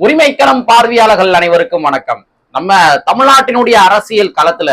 உரிமைக்கணம் பார்வையாளர்கள் அனைவருக்கும் வணக்கம். நம்ம தமிழ்நாட்டினுடைய அரசியல் களத்துல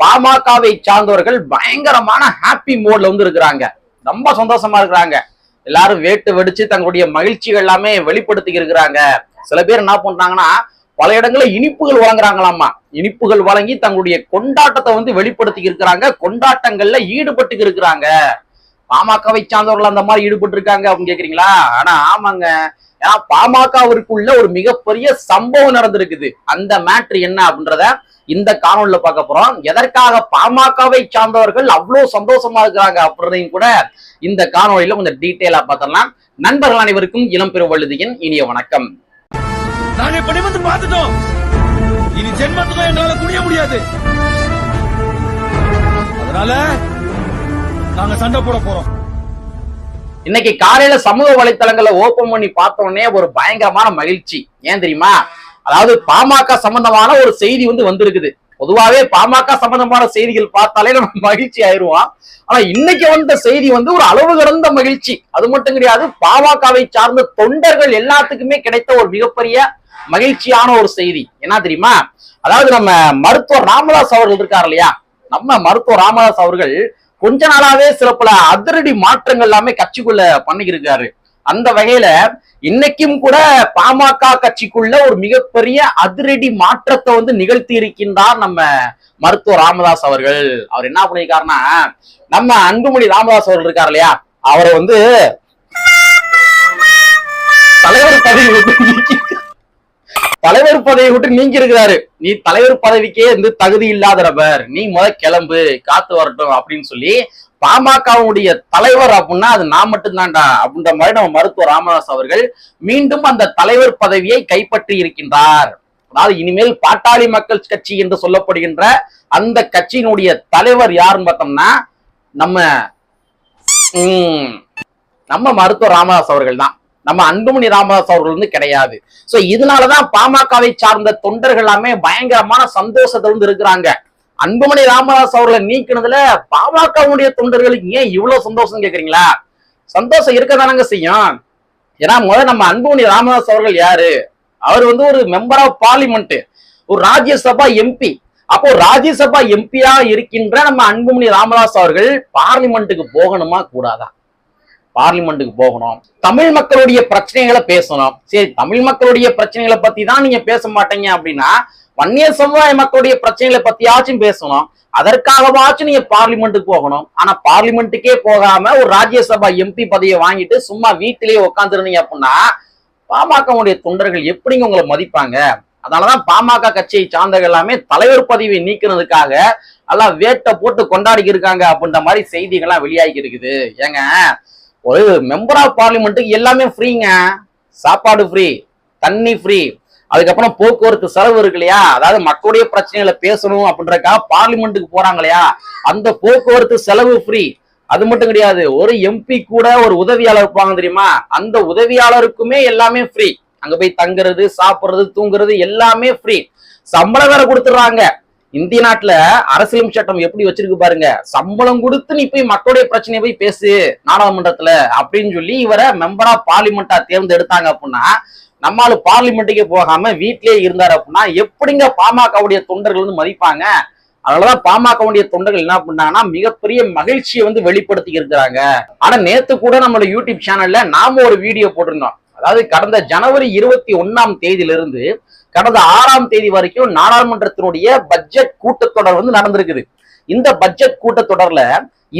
பாமகவை சார்ந்தவர்கள் பயங்கரமான ஹாப்பி மோட்ல வந்து இருக்கிறாங்க ரொம்ப சந்தோஷமா இருக்கிறாங்க. எல்லாரும் வேட்டு வெடிச்சு தங்களுடைய மகிழ்ச்சிகள் எல்லாமே வெளிப்படுத்தி இருக்கிறாங்க. சில பேர் என்ன பண்றாங்கன்னா பல இடங்களில் இனிப்புகள் வழங்குறாங்களாமா. இனிப்புகள் வழங்கி தங்களுடைய கொண்டாட்டத்தை வந்து வெளிப்படுத்தி இருக்கிறாங்க. கொண்டாட்டங்கள்ல ஈடுபட்டு இருக்கிறாங்க. பாமகவை சார்ந்தவர்கள் அந்த மாதிரி ஈடுபட்டு இருக்காங்க அப்படின்னு கேக்குறீங்களா? ஆனா ஆமாங்க. ஏன்னா பாமகவிற்குள்ள ஒரு மிகப்பெரிய சம்பவம் நடந்திருக்குது. அந்த மேட்ரு என்ன அப்படின்றத இந்த காணொலியில பார்க்க போறோம். எதற்காக பாமகவை சார்ந்தவர்கள் அவ்வளவு சந்தோஷமா இருக்கிறாங்க அப்படின்றதையும் கூட இந்த காணொலியில கொஞ்சம் டீட்டெயிலா பார்த்தலாம் நண்பர்கள் அனைவருக்கும் இளம் பெருவழுதியின் இனிய வணக்கம். நாங்க இப்படி பார்த்துட்டோம். இனி ஜென்மத்துக்கும் என்னால குனிய முடியாது. அதனால நாங்க சண்டை போட போறோம். இன்னைக்கு காலையில சமூக வலைத்தளங்களை ஓபன் பண்ணி பார்த்த உடனே ஒரு பயங்கரமான மகிழ்ச்சி. ஏன் தெரியுமா? அதாவது பாமக சம்பந்தமான ஒரு செய்தி வந்து வந்திருக்குது. பொதுவாவே பாமக சம்பந்தமான செய்திகள் பார்த்தாலே நம்ம மகிழ்ச்சி ஆயிருவோம். ஆனா இன்னைக்கு வந்த செய்தி வந்து ஒரு அளவு கடந்த மகிழ்ச்சி. அது மட்டும் கிடையாது பாமகவை சார்ந்த தொண்டர்கள் எல்லாத்துக்குமே கிடைத்த ஒரு மிகப்பெரிய மகிழ்ச்சியான ஒரு செய்தி. என்ன தெரியுமா? அதாவது நம்ம மருத்துவர் ராமதாஸ் அவர்கள் இருக்கார் இல்லையா? நம்ம மருத்துவர் ராமதாஸ் அவர்கள் கொஞ்ச நாளாவே சில பல அதிரடி மாற்றங்கள் எல்லாமே கட்சிக்குள்ள பண்ணிக்கிருக்காரு. அந்த வகையில இன்னைக்கும் கூட பாமக கட்சிக்குள்ள ஒரு மிகப்பெரிய அதிரடி மாற்றத்தை வந்து நிகழ்த்தி இருக்கின்றார் நம்ம மருத்துவ ராமதாஸ் அவர்கள். அவர் என்ன பண்ணிருக்காருன்னா நம்ம அன்புமணி ராமதாஸ் அவர்கள் இருக்கார் இல்லையா? அவரை வந்து தலைவர் பதவி தலைவர் பதவியை விட்டு நீங்க இருக்கிறாரு. நீ தலைவர் பதவிக்கே வந்து தகுதி இல்லாத நபர் நீ முத கிளம்பு காத்து வரட்டும் அப்படின்னு சொல்லி பாமகவுடைய தலைவர் அப்படின்னா அது நான் மட்டும்தான்டா அப்படின்ற மாதிரி நம்ம மருத்துவர் ராமதாஸ் அவர்கள் மீண்டும் அந்த தலைவர் பதவியை கைப்பற்றி இருக்கின்றார். அதாவது இனிமேல் பாட்டாளி மக்கள் கட்சி என்று சொல்லப்படுகின்ற அந்த கட்சியினுடைய தலைவர் யாருன்னு பார்த்தோம்னா நம்ம உம், நம்ம மருத்துவர் ராமதாஸ் அவர்கள் தான். நம்ம அன்புமணி ராமதாஸ் அவர்கள் வந்து கிடையாது. சோ இதனாலதான் பாமகவை சார்ந்த தொண்டர்கள் எல்லாமே பயங்கரமான சந்தோஷத்துல வந்து இருக்கிறாங்க. அன்புமணி ராமதாஸ் அவர்களை நீக்கினதுல பாமகவுடைய தொண்டர்களுக்கு ஏன் இவ்வளவு சந்தோஷம் கேக்குறீங்களா? சந்தோஷம் இருக்கதானங்க செய்யும். ஏன்னா முதல்ல நம்ம அன்புமணி ராமதாஸ் அவர்கள் யாரு? அவர் வந்து ஒரு மெம்பர் ஆஃப் பார்லிமெண்ட் ஒரு ராஜ்யசபா எம்பி அப்போ ராஜ்யசபா எம்பியா இருக்கின்ற நம்ம அன்புமணி ராமதாஸ் அவர்கள் பார்லிமெண்ட்டுக்கு போகணுமா கூடாதா? பார்லிமெண்ட்டுக்கு போகணும். தமிழ் மக்களுடைய பிரச்சனைகளை பேசணும். சரி தமிழ் மக்களுடைய பிரச்சனைகளை பத்தி தான் நீங்க பேச மாட்டீங்க அப்படின்னா வன்னிய சமுதாய மக்களுடைய பிரச்சனைகளை பத்தியாச்சும் பேசணும். அதற்காகவாச்சும் நீங்க பார்லிமெண்ட்டுக்கு போகணும். ஆனா பார்லிமெண்ட்டுக்கே போகாம ஒரு ராஜ்யசபா எம்பி பதவியை வாங்கிட்டு சும்மா வீட்டிலேயே உட்காந்துருந்தீங்க அப்படின்னா பாமகவுடைய தொண்டர்கள் எப்படிங்க உங்களை மதிப்பாங்க? அதனாலதான் பாமக கட்சியை சார்ந்தவர்கள் எல்லாமே தலைவர் பதவியை நீக்கிறதுக்காக எல்லாம் வேட்டை போட்டு கொண்டாடி இருக்காங்க அப்படின்ற மாதிரி செய்திகள்லாம் வெளியாகி இருக்குது. ஏங்க ஒரு மெம்பர் ஆஃப் பார்லிமெண்ட்டுக்கு எல்லாமே ஃப்ரீங்க சாப்பாடு ஃப்ரீ தண்ணி ஃப்ரீ அதுக்கப்புறம் போக்குவரத்து செலவு இருக்கு இல்லையா? அதாவது மக்களுடைய பிரச்சனைகளை பேசணும் அப்படின்றக்காக பார்லிமெண்ட்டுக்கு போறாங்க இல்லையா? அந்த போக்குவரத்து செலவு ஃப்ரீ அது மட்டும் கிடையாது ஒரு எம்பி கூட ஒரு உதவியாளர் இருப்பாங்க தெரியுமா? அந்த உதவியாளருக்குமே எல்லாமே ஃப்ரீ அங்க போய் தங்குறது சாப்பிடுறது தூங்குறது எல்லாமே ஃப்ரீ சம்பளம் வேற கொடுத்துடுறாங்க. இந்திய நாட்டுல அரசியலும் சட்டம் எப்படி வச்சிருக்கு பாருங்க. சம்பளம் கொடுத்து நீ போய் மக்களுடைய பிரச்சனையை போய் பேசு நாடாளுமன்றத்துல அப்படின்னு சொல்லி இவரை மெம்பரா பார்லிமெண்டா தேர்ந்தெடுத்தாங்க அப்படின்னா நம்மளால பார்லிமெண்ட்டுக்கே போகாம வீட்டிலேயே இருந்தாரு அப்படின்னா எப்படிங்க பாமகவுடைய தொண்டர்கள் வந்து மதிப்பாங்க? அதனாலதான் பாமகவுடைய தொண்டர்கள் என்ன பண்ணாங்கன்னா மிகப்பெரிய மகிழ்ச்சியை வந்து வெளிப்படுத்தி இருக்கிறாங்க. ஆனா நேத்து கூட நம்மளோட யூடியூப் சேனல்ல நாம ஒரு வீடியோ போட்டிருந்தோம். அதாவது கடந்த ஜனவரி இருபத்தி ஒன்னாம் தேதியிலிருந்து கடந்த ஆறாம் தேதி வரைக்கும் நாடாளுமன்றத்தினுடைய பட்ஜெட் கூட்டத்தொடர் வந்து நடந்திருக்குது. இந்த பட்ஜெட் கூட்டத்தொடர்ல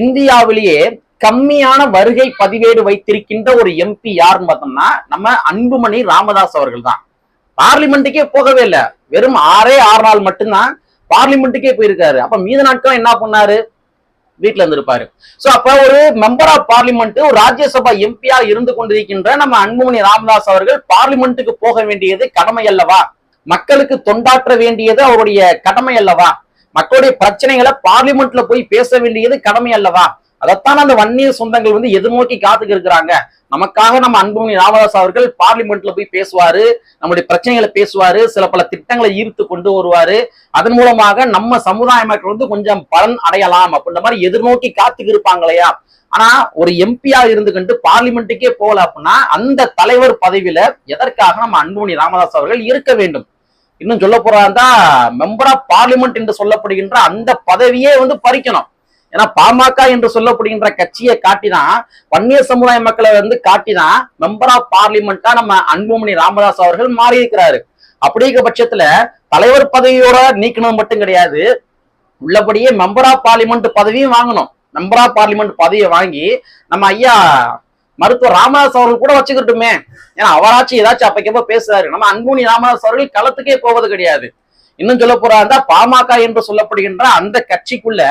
இந்தியாவிலேயே கம்மியான வருகை பதிவேடு வைத்திருக்கின்ற ஒரு எம்பி யாருன்னு பார்த்தோம்னா நம்ம அன்புமணி ராமதாஸ் அவர்கள் தான் பார்லிமெண்ட்டுக்கே போகவே இல்லை. வெறும் ஆறே ஆறு நாள் மட்டும்தான் பார்லிமெண்ட்டுக்கே போயிருக்காரு. அப்ப மீத நாட்கள் என்ன பண்ணாரு? வீட்டுல இருந்திருப்பாரு. சோ அப்ப ஒரு மெம்பர் ஆஃப் பார்லிமெண்ட் ஒரு ராஜ்யசபா எம்பியா இருந்து கொண்டிருக்கின்ற நம்ம அன்புமணி ராமதாஸ் அவர்கள் பார்லிமெண்ட்டுக்கு போக வேண்டியது கடமை அல்லவா? மக்களுக்கு தொண்டாற்ற வேண்டியது அவருடைய கடமை அல்லவா? மக்களுடைய பிரச்சனைகளை பார்லிமெண்ட்ல போய் பேச வேண்டியது கடமை அல்லவா? அதைத்தான் அந்த வன்னிய சொந்தங்கள் வந்து எதிர்நோக்கி காத்துக்கு இருக்கிறாங்க? நமக்காக நம்ம அன்புமணி ராமதாஸ் அவர்கள் பார்லிமெண்ட்ல போய் பேசுவாரு நம்முடைய பிரச்சனைகளை பேசுவாரு சில பல திட்டங்களை ஈர்த்து கொண்டு வருவாரு. அதன் மூலமாக நம்ம சமுதாய மக்கள் வந்து கொஞ்சம் பலன் அடையலாம் அப்படின்ற மாதிரி எதிர்நோக்கி காத்துக்கு இருப்பாங்க இல்லையா? ஆனா ஒரு எம்பியா இருந்துகிட்டு பார்லிமெண்ட்டுக்கே போகல அப்படின்னா அந்த தலைவர் பதவியில எதற்காக நம்ம அன்புமணி ராமதாஸ் அவர்கள் இருக்க வேண்டும்? இன்னும் சொல்ல போறாந்தா மெம்பர் ஆஃப் பார்லிமெண்ட் என்று சொல்லப்படுகின்ற அந்த பதவியே வந்து பறிக்கணும். ஏன்னா பாமக என்று சொல்லப்படுகின்ற கட்சியை காட்டினா வன்னியர் சமுதாய மக்களை வந்து காட்டினா மெம்பர் ஆஃப் பார்லிமெண்டா நம்ம அன்புமணி ராமதாஸ் அவர்கள் மாறி இருக்கிறாரு அப்படிங்கிற பட்சத்துல தலைவர் பதவியோட நீக்கணும் மட்டும் கிடையாது. உள்ளபடியே மெம்பர் ஆஃப் பார்லிமெண்ட் பதவியும் வாங்கணும். மெம்பர் ஆஃப் பார்லிமெண்ட் பதவியை வாங்கி நம்ம ஐயா மருத்துவர் ராமதாஸ் அவர்கள் கூட வச்சுக்கிட்டுமே. ஏன்னா அவராச்சும் ஏதாச்சும் அப்பக்கப்ப பேசுறாரு. நம்ம அன்புமணி ராமதாஸ் அவர்கள் களத்துக்கே போவது கிடையாது. இன்னும் சொல்ல போறாருந்தா பாமக என்று சொல்லப்படுகின்ற அந்த கட்சிக்குள்ள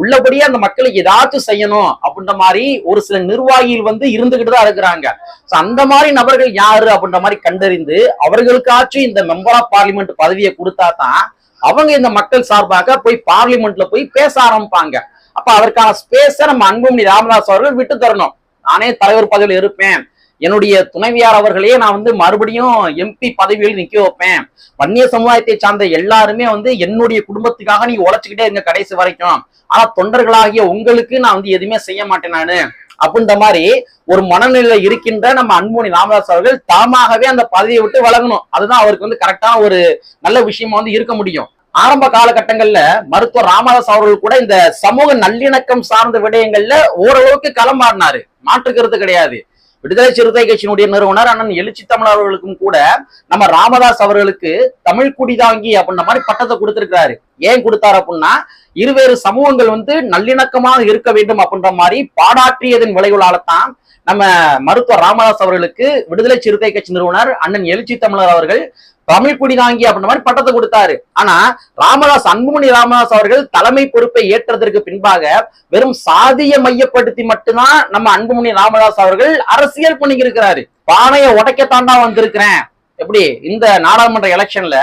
உள்ளபடியே அந்த மக்களுக்கு ஏதாச்சும் செய்யணும் அப்படின்ற மாதிரி ஒரு சில நிர்வாகிகள் வந்து இருந்துகிட்டு தான் இருக்கிறாங்க. சோ அந்த மாதிரி நபர்கள் யாரு அப்படின்ற மாதிரி கண்டறிந்து அவர்களுக்காச்சும் இந்த மெம்பர் ஆஃப் பார்லிமெண்ட் பதவியை கொடுத்தா தான் அவங்க இந்த மக்கள் சார்பாக போய் பார்லிமெண்ட்ல போய் பேச ஆரம்பிப்பாங்க. அப்ப அதற்கான ஸ்பேஸை நம்ம அன்புமணி ராமதாஸ் அவர்கள் விட்டு தரணும். நானே தலைவர் பதவியில் இருப்பேன். என்னுடைய துணைவியார் அவர்களையே நான் வந்து மறுபடியும் எம்பி பதவியில் நிக்க வைப்பேன். வன்னிய சமுதாயத்தை சார்ந்த எல்லாருமே வந்து என்னுடைய குடும்பத்துக்காக நீங்க உழைச்சுக்கிட்டே இருங்க கடைசி வரைக்கும். ஆனா தொண்டர்களாகிய உங்களுக்கு நான் வந்து எதுவுமே செய்ய மாட்டேன் நானு. அப்படின்ற மாதிரி ஒரு மனநிலை இருக்கின்ற நம்ம அன்புமணி ராமதாஸ் அவர்கள் தாமாகவே அந்த பதவியை விட்டு விலகணும். அதுதான் அவருக்கு வந்து கரெக்டான ஒரு நல்ல விஷயமா வந்து இருக்க முடியும். ஆரம்ப காலகட்டங்கள்ல மருத்துவர் ராமதாஸ் அவர்கள் கூட இந்த சமூக நல்லிணக்கம் சார்ந்த விடயங்கள்ல ஓரளவுக்கு களமாடினாரு மாற்றுக்கிறது கிடையாது. விடுதலை சிறுத்தை கட்சியினுடைய நிறுவனர் அண்ணன் எழுச்சி தமிழ் அவர்களுக்கும் கூட நம்ம ராமதாஸ் அவர்களுக்கு தமிழ் குடிதாங்கி அப்படின்ற மாதிரி பட்டத்தை கொடுத்திருக்கிறாரு. ஏன் கொடுத்தாரு அப்படின்னா இருவேறு சமூகங்கள் வந்து நல்லிணக்கமாக இருக்க வேண்டும் அப்படின்ற மாதிரி பாடாற்றியதன் விளைவுகளால தான் நம்ம மருத்துவர் ராமதாஸ் அவர்களுக்கு விடுதலை சிறுத்தை கட்சி நிறுவனர் அண்ணன் எழுச்சி தமிழர் அவர்கள் தமிழ் குடிதாங்கி அப்படின்ற மாதிரி பட்டத்தை கொடுத்தாரு. ஆனா ராமதாஸ் அன்புமணி ராமதாஸ் அவர்கள் தலைமை பொறுப்பை ஏற்றதற்கு பின்பாக வெறும் சாதிய மையப்படுத்தி மட்டும்தான் நம்ம அன்புமணி ராமதாஸ் அவர்கள் அரசியல் பண்ணிக்கிருக்கிறாரு. இருக்கிறாரு பானையை உடைக்கத்தாண்டா வந்திருக்கிறேன். எப்படி? இந்த நாடாளுமன்ற எலெக்ஷன்ல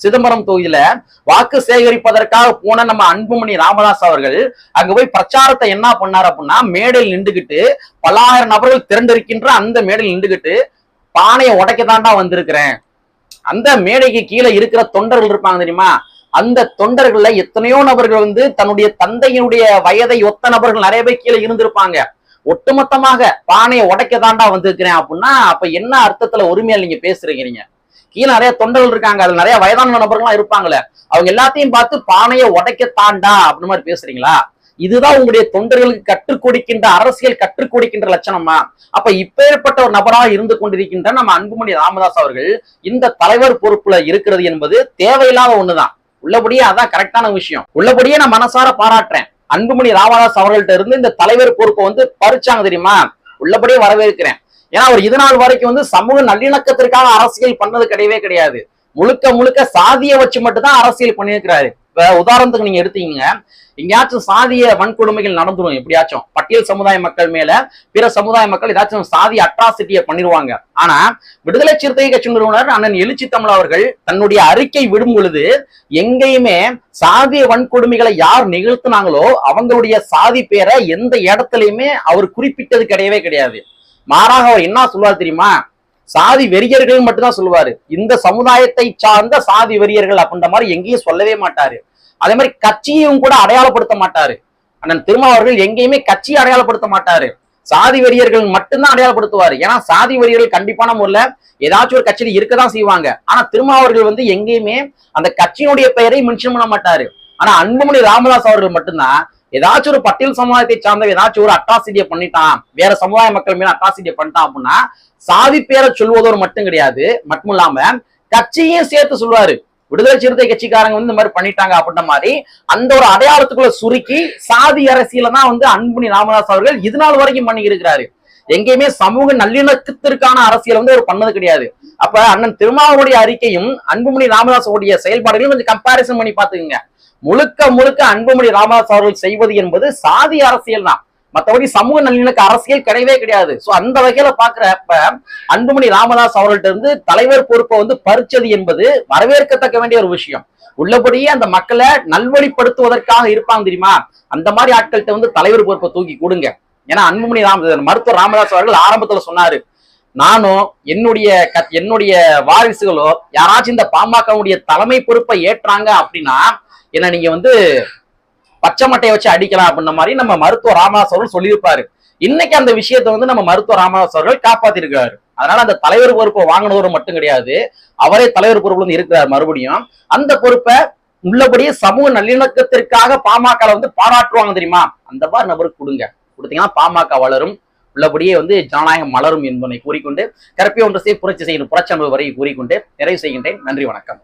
சிதம்பரம் தொகுதியில வாக்கு சேகரிப்பதற்காக போன நம்ம அன்புமணி ராமதாஸ் அவர்கள் அங்க போய் பிரச்சாரத்தை என்ன பண்ணார் அப்படின்னா மேடையில் நின்றுகிட்டு பல்லாயிரம் நபர்கள் திரண்டிருக்கின்ற அந்த மேடையில் நின்றுகிட்டு பானையை உடைக்கத்தாண்டா வந்திருக்கிறேன். அந்த மேடைக்கு கீழே இருக்கிற தொண்டர்கள் இருப்பாங்க தெரியுமா? அந்த தொண்டர்கள்ல எத்தனையோ நபர்கள் வந்து தன்னுடைய தந்தையினுடைய வயதை ஒத்த நபர்கள் நிறைய பேர் கீழே இருந்திருப்பாங்க. ஒட்டுமொத்தமாக பானையை உடைக்க தாண்டா வந்திருக்கிறேன் அப்படின்னா அப்ப என்ன அர்த்தத்துல உரிமையா நீங்க பேசுறீங்க கீழே நிறைய தொண்டர்கள் இருக்காங்க. அதுல நிறைய வயதான நபர்கள்லாம் இருப்பாங்களே. அவங்க எல்லாத்தையும் பார்த்து பானையை உடைக்க தாண்டா அப்படின்னு மாதிரி பேசுறீங்களா? இதுதான் உங்களுடைய தொண்டர்களுக்கு கற்றுக் கொடுக்கின்ற அரசியல் கற்றுக் கொடுக்கின்ற லட்சணமா? அப்ப இப்பேற்பட்ட ஒரு நபராக இருந்து கொண்டிருக்கின்ற நம்ம அன்புமணி ராமதாஸ் அவர்கள் இந்த தலைவர் பொறுப்புல இருக்கிறது என்பது தேவையில்லாத ஒண்ணுதான். உள்ளபடியே அதான் கரெக்டான விஷயம். உள்ளபடியே நான் மனசார பாராட்டுறேன். அன்புமணி ராமதாஸ் அவர்கள்ட்ட இருந்து இந்த தலைவர் பொறுப்பை வந்து பறிச்சாங்க தெரியுமா? உள்ளபடியே வரவேற்கிறேன். ஏன்னா அவர் இது நாள் வரைக்கும் வந்து சமூக நல்லிணக்கத்திற்காக அரசியல் பண்ணது கிடையவே கிடையாது. முழுக்க முழுக்க சாதியை வச்சு மட்டும் தான் அரசியல் பண்ணியிருக்கிறாரு. இப்ப உதாரணத்துக்கு நீங்க எடுத்தீங்க எங்கேயாச்சும் சாதிய வன்கொடுமைகள் நடந்துடும் எப்படியாச்சும் பட்டியல் சமுதாய மக்கள் மேல பிற சமுதாய மக்கள் ஏதாச்சும் சாதி அட்ராசிட்டியை பண்ணிடுவாங்க ஆனா விடுதலை சிறுத்தை கட்சி நிறுவனர் அண்ணன் எழுச்சி தமிழ் அவர்கள் தன்னுடைய அறிக்கை விடும் பொழுது எங்கேயுமே சாதிய வன்கொடுமைகளை யார் நிகழ்த்தினாங்களோ அவங்களுடைய சாதி பேரை எந்த இடத்துலயுமே அவர் குறிப்பிட்டது கிடையவே கிடையாது. மாறாக அவர் என்ன சொல்லுவார் தெரியுமா? சாதி வெறியர்கள் மட்டும்தான் சொல்லுவாரு. இந்த சமுதாயத்தை சார்ந்த சாதி வெறியர்கள் அப்படின்ற மாதிரி எங்கேயும் சொல்லவே மாட்டாரு. அதே மாதிரி கட்சியும் கூட அடையாளப்படுத்த மாட்டாரு. அண்ணன் திருமாவர்கள் எங்கேயுமே கட்சியை அடையாளப்படுத்த மாட்டாரு. சாதி வெறியர்கள் மட்டும்தான் அடையாளப்படுத்துவாரு. ஏன்னா சாதி வெறியர்கள் கண்டிப்பான முறையில ஏதாச்சும் ஒரு கட்சியில இருக்கதான் செய்வாங்க. ஆனா திருமாவர்கள் வந்து எங்கேயுமே அந்த கட்சியினுடைய பெயரை மென்ஷன் பண்ண மாட்டாரு. ஆனா அன்புமணி ராமதாஸ் அவர்கள் மட்டும்தான் ஏதாச்சும் ஒரு பட்டியல் சமுதாயத்தை சார்ந்த ஏதாச்சும் ஒரு அட்ராசிட்டியை பண்ணிட்டான் வேற சமுதாய மக்கள் மேல அட்ராசிட்டியை பண்ணிட்டான் அப்படின்னா சாதி பேரை சொல்வதோடு மட்டும் கிடையாது மட்டும் இல்லாம கட்சியும் சேர்த்து சொல்லுவாரு. விடுதலை சிறுத்தை கட்சிக்காரங்க வந்து இந்த மாதிரி பண்ணிட்டாங்க அப்படின்ற மாதிரி அந்த ஒரு அடையாளத்துக்குள்ள சுருக்கி சாதி அரசியல தான் வந்து அன்புமணி ராமதாஸ் அவர்கள் இது நாள் வரைக்கும் பண்ணி இருக்கிறாரு. எங்கேயுமே சமூக நல்லிணக்கத்திற்கான அரசியல் வந்து அவர் பண்ணது கிடையாது. அப்ப அண்ணன் திருமாவளுடைய அறிக்கையும் அன்புமணி ராமதாஸோடைய செயல்பாடுகளையும் கொஞ்சம் கம்பாரிசன் பண்ணி பாத்துக்கோங்க முழுக்க முழுக்க அன்புமணி ராமதாஸ் அவர்கள் செய்வது என்பது சாதி அரசியல் தான். மற்றபடி சமூக நல்லிணக்க அரசியல் கிடையவே கிடையாது. சோ அந்த வகையில பாக்குறப்ப அன்புமணி ராமதாஸ் அவர்கள்ட்ட இருந்து தலைவர் பொறுப்பை வந்து பறிச்சது என்பது வரவேற்கத்தக்க வேண்டிய ஒரு விஷயம். உள்ளபடியே அந்த மக்களை நல்வழிப்படுத்துவதற்காக இருப்பாங்க தெரியுமா? அந்த மாதிரி ஆட்கள்கிட்ட வந்து தலைவர் பொறுப்பை தூக்கி கொடுங்க. ஏன்னா அன்புமணி ராம மருத்துவர் ராமதாஸ் அவர்கள் ஆரம்பத்துல சொன்னாரு நானும் என்னுடைய க- என்னுடைய வாரிசுகளோ யாராச்சும் இந்த பாமகவுடைய தலைமை பொறுப்பை ஏற்றாங்க அப்படின்னா என்ன நீங்க வந்து பச்சை மட்டையை வச்சு அடிக்கலாம் அப்படின்ற மாதிரி நம்ம மருத்துவ ராமதாஸ் அவர்கள் சொல்லியிருப்பாரு. இன்னைக்கு அந்த விஷயத்தை வந்து நம்ம மருத்துவ ராமதாஸ் அவர்கள் காப்பாத்திருக்காரு அதனால அந்த தலைவர் பொறுப்பை வாங்கினவர் மட்டும் கிடையாது. அவரே தலைவர் பொறுப்புல இருந்து இருக்கிறார் மறுபடியும். அந்த பொறுப்பை உள்ளபடியே சமூக நல்லிணக்கத்திற்காக பாமக வந்து பாராட்டுவாங்க தெரியுமா? அந்த மாதிரி நபருக்கு கொடுங்க. கொடுத்தீங்கன்னா பாமக வளரும். உள்ளபடியே வந்து ஜனநாயகம் மலரும் என்பதை கூறிக்கொண்டு கரப்பை ஒன்று செய்ய புரட்சி செய்யணும் புரட்சி வரை கூறிக்கொண்டு நிறைவு செய்கின்றேன். நன்றி வணக்கம்.